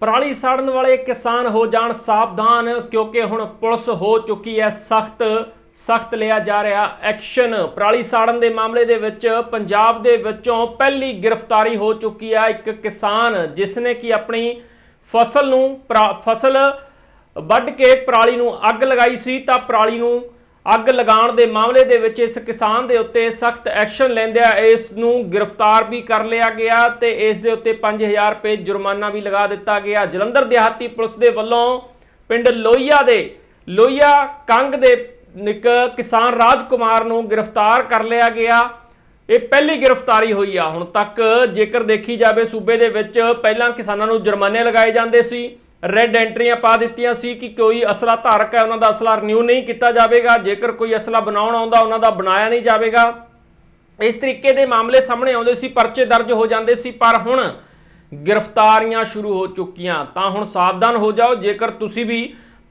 ਪਰਾਲੀ ਸਾੜਨ ਵਾਲੇ ਕਿਸਾਨ ਹੋ ਜਾਣ ਸਾਵਧਾਨ, ਕਿਉਂਕਿ ਹੁਣ ਪੁਲਿਸ ਹੋ ਚੁੱਕੀ ਹੈ ਸਖਤ ਸਖਤ ਲਿਆ ਜਾ ਰਿਹਾ ਐਕਸ਼ਨ। ਪਰਾਲੀ ਸਾੜਨ ਦੇ ਮਾਮਲੇ ਦੇ ਵਿੱਚ ਪੰਜਾਬ ਦੇ ਵਿੱਚੋਂ ਪਹਿਲੀ ਗ੍ਰਿਫਤਾਰੀ ਹੋ ਚੁੱਕੀ ਹੈ ਇੱਕ ਕਿਸਾਨ ਜਿਸ ਨੇ ਕਿ ਆਪਣੀ ਫਸਲ ਨੂੰ ਪਰਾ- ਫਸਲ ਵੱਢ ਕੇ ਪਰਾਲੀ ਨੂੰ ਅੱਗ ਲਗਾਈ ਸੀ, ਤਾਂ ਪਰਾਲੀ ਨੂੰ ਅੱਗ ਲਗਾਉਣ ਦੇ ਮਾਮਲੇ ਦੇ ਵਿੱਚ ਇਸ ਕਿਸਾਨ ਦੇ ਉੱਤੇ ਸਖਤ ਐਕਸ਼ਨ ਲੈਂਦਿਆਂ ਇਸ ਨੂੰ ਗ੍ਰਿਫਤਾਰ ਵੀ ਕਰ ਲਿਆ ਗਿਆ ਤੇ ਇਸ ਦੇ ਉੱਤੇ 5000 ਰੁਪਏ ਜੁਰਮਾਨਾ ਵੀ ਲਗਾ ਦਿੱਤਾ ਗਿਆ। ਜਲੰਧਰ ਦਿਹਾਤੀ ਪੁਲਿਸ ਦੇ ਵੱਲੋਂ ਪਿੰਡ ਲੋਹੀਆ ਦੇ, ਲੋਹੀਆ ਕੰਗ ਦੇ ਇੱਕ ਕਿਸਾਨ ਰਾਜਕੁਮਾਰ ਨੂੰ ਗ੍ਰਿਫਤਾਰ ਕਰ ਲਿਆ ਗਿਆ। ਇਹ ਪਹਿਲੀ ਗ੍ਰਿਫਤਾਰੀ ਹੋਈ ਆ। ਹੁਣ ਤੱਕ ਜੇਕਰ ਦੇਖੀ ਜਾਵੇ ਸੂਬੇ ਦੇ ਵਿੱਚ ਪਹਿਲਾਂ ਕਿਸਾਨਾਂ ਨੂੰ ਜੁਰਮਾਨੇ ਲਗਾਏ ਜਾਂਦੇ ਸੀ। ਰੈੱਡ ਐਂਟਰੀਆਂ ਪਾ ਦਿੱਤੀਆਂ ਸੀ ਕਿ ਕੋਈ ਅਸਲਾ ਧਾਰਕ ਹੈ, ਉਹਨਾਂ ਦਾ ਅਸਲਾ ਰਿਨਿਊ ਨਹੀਂ ਕੀਤਾ ਜਾਵੇਗਾ। ਜੇਕਰ ਕੋਈ ਅਸਲਾ ਬਣਾਉਣ ਆਉਂਦਾ, ਉਹਨਾਂ ਦਾ ਬਣਾਇਆ ਨਹੀਂ ਜਾਵੇਗਾ। ਇਸ ਤਰੀਕੇ ਦੇ ਮਾਮਲੇ ਸਾਹਮਣੇ ਆਉਂਦੇ ਸੀ, ਪਰਚੇ ਦਰਜ ਹੋ ਜਾਂਦੇ ਸੀ, ਪਰ ਹੁਣ ਗ੍ਰਿਫਤਾਰੀਆਂ ਸ਼ੁਰੂ ਹੋ ਚੁੱਕੀਆਂ। ਤਾਂ ਹੁਣ ਸਾਵਧਾਨ ਹੋ ਜਾਓ, ਜੇਕਰ ਤੁਸੀਂ ਵੀ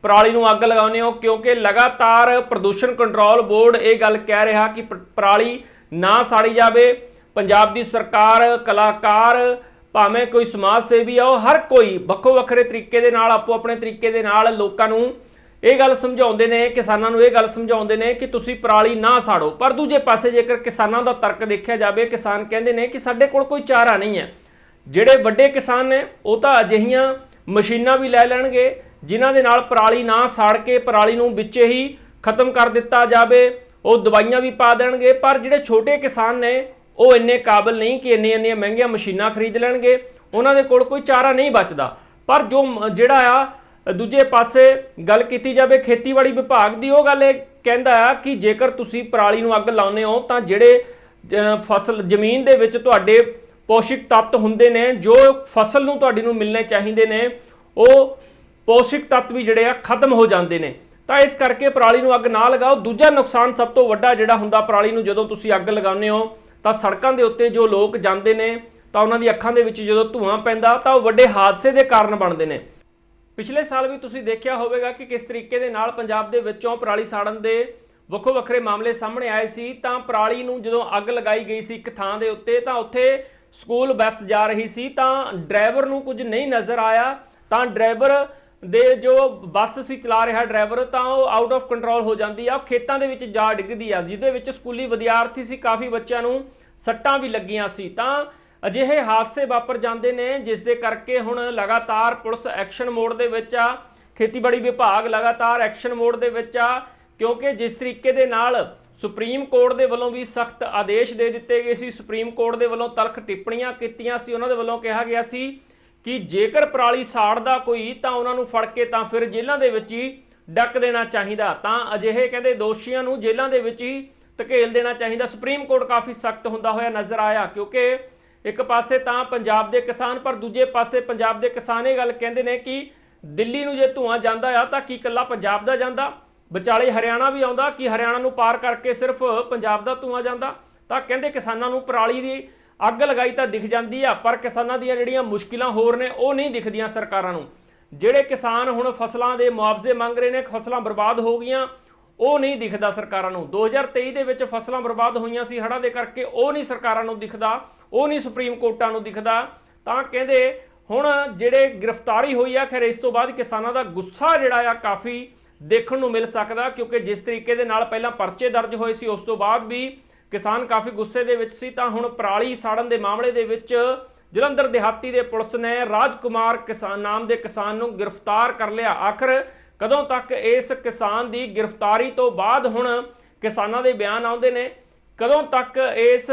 ਪਰਾਲੀ ਨੂੰ ਅੱਗ ਲਗਾਉਂਦੇ ਹੋ, ਕਿਉਂਕਿ ਲਗਾਤਾਰ ਪ੍ਰਦੂਸ਼ਣ ਕੰਟਰੋਲ ਬੋਰਡ ਇਹ ਗੱਲ ਕਹਿ ਰਿਹਾ ਕਿ ਪਰਾਲੀ ਨਾ ਸਾੜੀ ਜਾਵੇ। ਪੰਜਾਬ ਦੀ ਸਰਕਾਰ ਕਲਾਕਾਰ ਭਾਵੇਂ ਕੋਈ ਸਮਾਜ ਸੇਵੀ ਆ, ਉਹ ਹਰ ਕੋਈ ਵੱਖੋ ਵੱਖਰੇ ਤਰੀਕੇ ਦੇ ਨਾਲ, ਆਪੋ ਆਪਣੇ ਤਰੀਕੇ ਦੇ ਨਾਲ ਲੋਕਾਂ ਨੂੰ ਇਹ ਗੱਲ ਸਮਝਾਉਂਦੇ ਨੇ, ਕਿਸਾਨਾਂ ਨੂੰ ਇਹ ਗੱਲ ਸਮਝਾਉਂਦੇ ਨੇ ਕਿ ਤੁਸੀਂ ਪਰਾਲੀ ਨਾ ਸਾੜੋ। ਪਰ ਦੂਜੇ ਪਾਸੇ ਜੇਕਰ ਕਿਸਾਨਾਂ ਦਾ ਤਰਕ ਦੇਖਿਆ ਜਾਵੇ, ਕਿਸਾਨ ਕਹਿੰਦੇ ਨੇ ਕਿ ਸਾਡੇ ਕੋਲ ਕੋਈ ਚਾਰਾ ਨਹੀਂ ਹੈ। ਜਿਹੜੇ ਵੱਡੇ ਕਿਸਾਨ ਨੇ, ਉਹ ਤਾਂ ਅਜਿਹੀਆਂ ਮਸ਼ੀਨਾਂ ਵੀ ਲੈ ਲੈਣਗੇ, ਜਿਨ੍ਹਾਂ ਦੇ ਨਾਲ ਪਰਾਲੀ ਨਾ ਸਾੜ ਕੇ ਪਰਾਲੀ ਨੂੰ ਵਿੱਚ ਹੀ ਖਤਮ ਕਰ ਦਿੱਤਾ ਜਾਵੇ, ਉਹ ਦਵਾਈਆਂ ਵੀ ਪਾ ਦੇਣਗੇ। ਪਰ ਜਿਹੜੇ ਛੋਟੇ ਕਿਸਾਨ ਨੇ ਉਹ ਇੰਨੇ ਕਾਬਲ ਨਹੀਂ ਕਿ ਇੰਨੀਆਂ ਇੰਨੀਆਂ ਮਹਿੰਗੀਆਂ ਮਸ਼ੀਨਾਂ ਖਰੀਦ ਲੈਣਗੇ, ਉਹਨਾਂ ਦੇ ਕੋਲ ਕੋਈ ਚਾਰਾ ਨਹੀਂ ਬਚਦਾ। ਪਰ ਜੋ ਜਿਹੜਾ ਆ, ਦੂਜੇ ਪਾਸੇ ਗੱਲ ਕੀਤੀ ਜਾਵੇ ਖੇਤੀਬਾੜੀ ਵਿਭਾਗ ਦੀ, ਉਹ ਗੱਲ ਇਹ ਕਹਿੰਦਾ ਆ ਕਿ ਜੇਕਰ ਤੁਸੀਂ ਪਰਾਲੀ ਨੂੰ ਅੱਗ ਲਾਉਂਦੇ ਹੋ, ਤਾਂ ਜਿਹੜੇ ਫਸਲ ਜ਼ਮੀਨ ਦੇ ਵਿੱਚ ਤੁਹਾਡੇ ਪੋਸ਼ਕ ਤੱਤ ਹੁੰਦੇ ਨੇ, ਜੋ ਫਸਲ ਨੂੰ ਤੁਹਾਡੀ ਨੂੰ ਮਿਲਣੇ ਚਾਹੀਦੇ ਨੇ, ਉਹ ਪੋਸ਼ਕ ਤੱਤ ਵੀ ਜਿਹੜੇ ਆ ਖਤਮ ਹੋ ਜਾਂਦੇ ਨੇ। ਤਾਂ ਇਸ ਕਰਕੇ ਪਰਾਲੀ ਨੂੰ ਅੱਗ ਨਾ ਲਗਾਓ। ਦੂਜਾ ਨੁਕਸਾਨ ਸਭ ਤੋਂ ਵੱਡਾ ਜਿਹੜਾ ਹੁੰਦਾ ਪਰਾਲੀ ਨੂੰ ਜਦੋਂ ਤੁਸੀਂ ਅੱਗ ਲਗਾਉਂਦੇ ਹੋ ਤਾਂ ਸੜਕਾਂ ਦੇ ਉੱਤੇ ਜੋ ਲੋਕ ਜਾਂਦੇ ਨੇ, ਤਾਂ ਉਹਨਾਂ ਦੀ ਅੱਖਾਂ ਦੇ ਵਿੱਚ ਜਦੋਂ ਧੂਆਂ ਪੈਂਦਾ, ਤਾਂ ਉਹ ਵੱਡੇ ਹਾਦਸੇ ਦੇ ਕਾਰਨ ਬਣਦੇ ਨੇ। ਪਿਛਲੇ ਸਾਲ ਵੀ ਤੁਸੀਂ ਦੇਖਿਆ ਹੋਵੇਗਾ ਕਿ ਕਿਸ ਤਰੀਕੇ ਦੇ ਨਾਲ ਪੰਜਾਬ ਦੇ ਵਿੱਚੋਂ ਪਰਾਲੀ ਸਾੜਨ ਦੇ ਵੱਖੋ ਵੱਖਰੇ ਮਾਮਲੇ ਸਾਹਮਣੇ ਆਏ ਸੀ, ਤਾਂ ਪਰਾਲੀ ਨੂੰ ਜਦੋਂ ਅੱਗ ਲਗਾਈ ਗਈ ਸੀ ਇੱਕ ਥਾਂ ਦੇ ਉੱਤੇ, ਤਾਂ ਉੱਥੇ ਸਕੂਲ ਬੱਸ ਜਾ ਰਹੀ ਸੀ, ਤਾਂ ਡਰਾਈਵਰ ਨੂੰ ਕੁਝ ਨਹੀਂ ਨਜ਼ਰ ਆਇਆ, ਤਾਂ ਡਰਾਈਵਰ ਦੇ ਜੋ ਬੱਸ ਸੀ ਚਲਾ ਰਿਹਾ ਡਰਾਈਵਰ, ਤਾਂ ਉਹ ਆਊਟ ਆਫ ਕੰਟਰੋਲ ਹੋ ਜਾਂਦੀ ਆ। ਉਹ ਖੇਤਾਂ ਦੇ ਵਿੱਚ ਜਾ ਡਿੱਗਦੀ ਆ, ਜਿਹਦੇ ਵਿੱਚ ਸਕੂਲੀ ਵਿਦਿਆਰਥੀ ਸੀ, ਕਾਫੀ ਬੱਚਿਆਂ ਨੂੰ ਸੱਟਾਂ ਵੀ ਲੱਗੀਆਂ ਸੀ। ਤਾਂ ਅਜਿਹੇ ਹਾਦਸੇ ਵਾਪਰ ਜਾਂਦੇ ਨੇ, ਜਿਸ ਦੇ ਕਰਕੇ ਹੁਣ ਲਗਾਤਾਰ ਪੁਲਿਸ ਐਕਸ਼ਨ ਮੋਡ ਦੇ ਵਿੱਚ ਆ, ਖੇਤੀਬਾੜੀ ਵਿਭਾਗ ਲਗਾਤਾਰ ਐਕਸ਼ਨ ਮੋਡ ਦੇ ਵਿੱਚ ਆ, ਕਿਉਂਕਿ ਜਿਸ ਤਰੀਕੇ ਦੇ ਨਾਲ ਸੁਪਰੀਮ ਕੋਰਟ ਦੇ ਵੱਲੋਂ ਵੀ ਸਖਤ ਆਦੇਸ਼ ਦੇ ਦਿੱਤੇ ਗਏ ਸੀ। ਸੁਪਰੀਮ ਕੋਰਟ ਦੇ ਵੱਲੋਂ ਤਲਖ ਟਿੱਪਣੀਆਂ ਕੀਤੀਆਂ ਸੀ, ਉਹਨਾਂ ਦੇ ਵੱਲੋਂ ਕਿਹਾ ਗਿਆ ਸੀ ਕਿ ਜੇਕਰ ਪਰਾਲੀ ਸਾੜਦਾ ਕੋਈ ਤਾਂ ਉਹਨਾਂ ਨੂੰ ਫੜ ਕੇ ਤਾਂ ਫਿਰ ਜੇਲ੍ਹਾਂ ਦੇ ਵਿੱਚ ਹੀ ਡੱਕ ਦੇਣਾ ਚਾਹੀਦਾ। ਤਾਂ ਅਜਿਹੇ ਕਹਿੰਦੇ ਦੋਸ਼ੀਆਂ ਨੂੰ ਜੇਲ੍ਹਾਂ ਦੇ ਵਿੱਚ ਹੀ ਧਕੇਲ ਦੇਣਾ ਚਾਹੀਦਾ। ਸੁਪਰੀਮ ਕੋਰਟ ਕਾਫੀ ਸਖਤ ਹੁੰਦਾ ਹੋਇਆ ਨਜ਼ਰ ਆਇਆ, ਕਿਉਂਕਿ ਇੱਕ ਪਾਸੇ ਤਾਂ ਪੰਜਾਬ ਦੇ ਕਿਸਾਨ, ਪਰ ਦੂਜੇ ਪਾਸੇ ਪੰਜਾਬ ਦੇ ਕਿਸਾਨ ਇਹ ਗੱਲ ਕਹਿੰਦੇ ਨੇ ਕਿ ਦਿੱਲੀ ਨੂੰ ਜੇ ਧੂਆਂ ਜਾਂਦਾ ਆ ਤਾਂ ਕੀ ਇਕੱਲਾ ਪੰਜਾਬ ਦਾ ਜਾਂਦਾ? ਵਿਚਾਲੇ ਹਰਿਆਣਾ ਵੀ ਆਉਂਦਾ ਕਿ ਹਰਿਆਣਾ ਨੂੰ ਪਾਰ ਕਰਕੇ ਸਿਰਫ ਪੰਜਾਬ ਦਾ ਧੂਆਂ ਜਾਂਦਾ? ਤਾਂ ਕਹਿੰਦੇ ਕਿਸਾਨਾਂ ਨੂੰ ਪਰਾਲੀ ਦੀ ਅੱਗ ਲਗਾਈ ਤਾਂ ਦਿਖ ਜਾਂਦੀ ਆ, ਪਰ ਕਿਸਾਨਾਂ ਦੀਆਂ ਜਿਹੜੀਆਂ ਮੁਸ਼ਕਿਲਾਂ ਹੋਰ ਨੇ, ਉਹ ਨਹੀਂ ਦਿਖਦੀਆਂ ਸਰਕਾਰਾਂ ਨੂੰ। ਜਿਹੜੇ ਕਿਸਾਨ ਹੁਣ ਫਸਲਾਂ ਦੇ ਮੁਆਵਜ਼ੇ ਮੰਗ ਰਹੇ ਨੇ, ਫਸਲਾਂ ਬਰਬਾਦ ਹੋ ਗਈਆਂ, ਉਹ ਨਹੀਂ ਦਿਖਦਾ ਸਰਕਾਰਾਂ ਨੂੰ। 2023 ਦੇ ਵਿੱਚ ਫਸਲਾਂ ਬਰਬਾਦ ਹੋਈਆਂ ਸੀ ਹੜ੍ਹਾਂ ਦੇ ਕਰਕੇ, ਉਹ ਨਹੀਂ ਸਰਕਾਰਾਂ ਨੂੰ ਦਿਖਦਾ, ਉਹ ਨਹੀਂ ਸੁਪਰੀਮ ਕੋਰਟਾਂ ਨੂੰ ਦਿਖਦਾ। ਤਾਂ ਕਹਿੰਦੇ, ਹੁਣ ਜਿਹੜੇ ਗ੍ਰਿਫਤਾਰੀ ਹੋਈ ਆ, ਖੈਰ ਇਸ ਤੋਂ ਬਾਅਦ ਕਿਸਾਨਾਂ ਦਾ ਗੁੱਸਾ ਜਿਹੜਾ ਆ, ਕਾਫੀ ਦੇਖਣ ਨੂੰ ਮਿਲ ਸਕਦਾ, ਕਿਉਂਕਿ ਜਿਸ ਤਰੀਕੇ ਦੇ ਨਾਲ ਪਹਿਲਾਂ ਪਰਚੇ ਦਰਜ ਹੋਏ ਸੀ, ਉਸ ਤੋਂ ਬਾਅਦ ਵੀ ਕਿਸਾਨ ਕਾਫੀ ਗੁੱਸੇ ਦੇ ਵਿੱਚ ਸੀ, ਤਾਂ ਹੁਣ ਪਰਾਲੀ ਸਾੜਨ ਦੇ ਮਾਮਲੇ ਦੇ ਵਿੱਚ ਜਲੰਧਰ ਦਿਹਾਤੀ ਦੇ ਪੁਲਿਸ ਨੇ ਰਾਜਕੁਮਾਰ ਕਿਸਾਨ, ਨਾਮ ਦੇ ਕਿਸਾਨ ਨੂੰ ਗ੍ਰਿਫਤਾਰ ਕਰ ਲਿਆ। ਆਖਰ ਕਦੋਂ ਤੱਕ ਇਸ ਕਿਸਾਨ ਦੀ ਗ੍ਰਿਫਤਾਰੀ ਤੋਂ ਬਾਅਦ ਹੁਣ ਕਿਸਾਨਾਂ ਦੇ ਬਿਆਨ ਆਉਂਦੇ ਨੇ? ਕਦੋਂ ਤੱਕ ਇਸ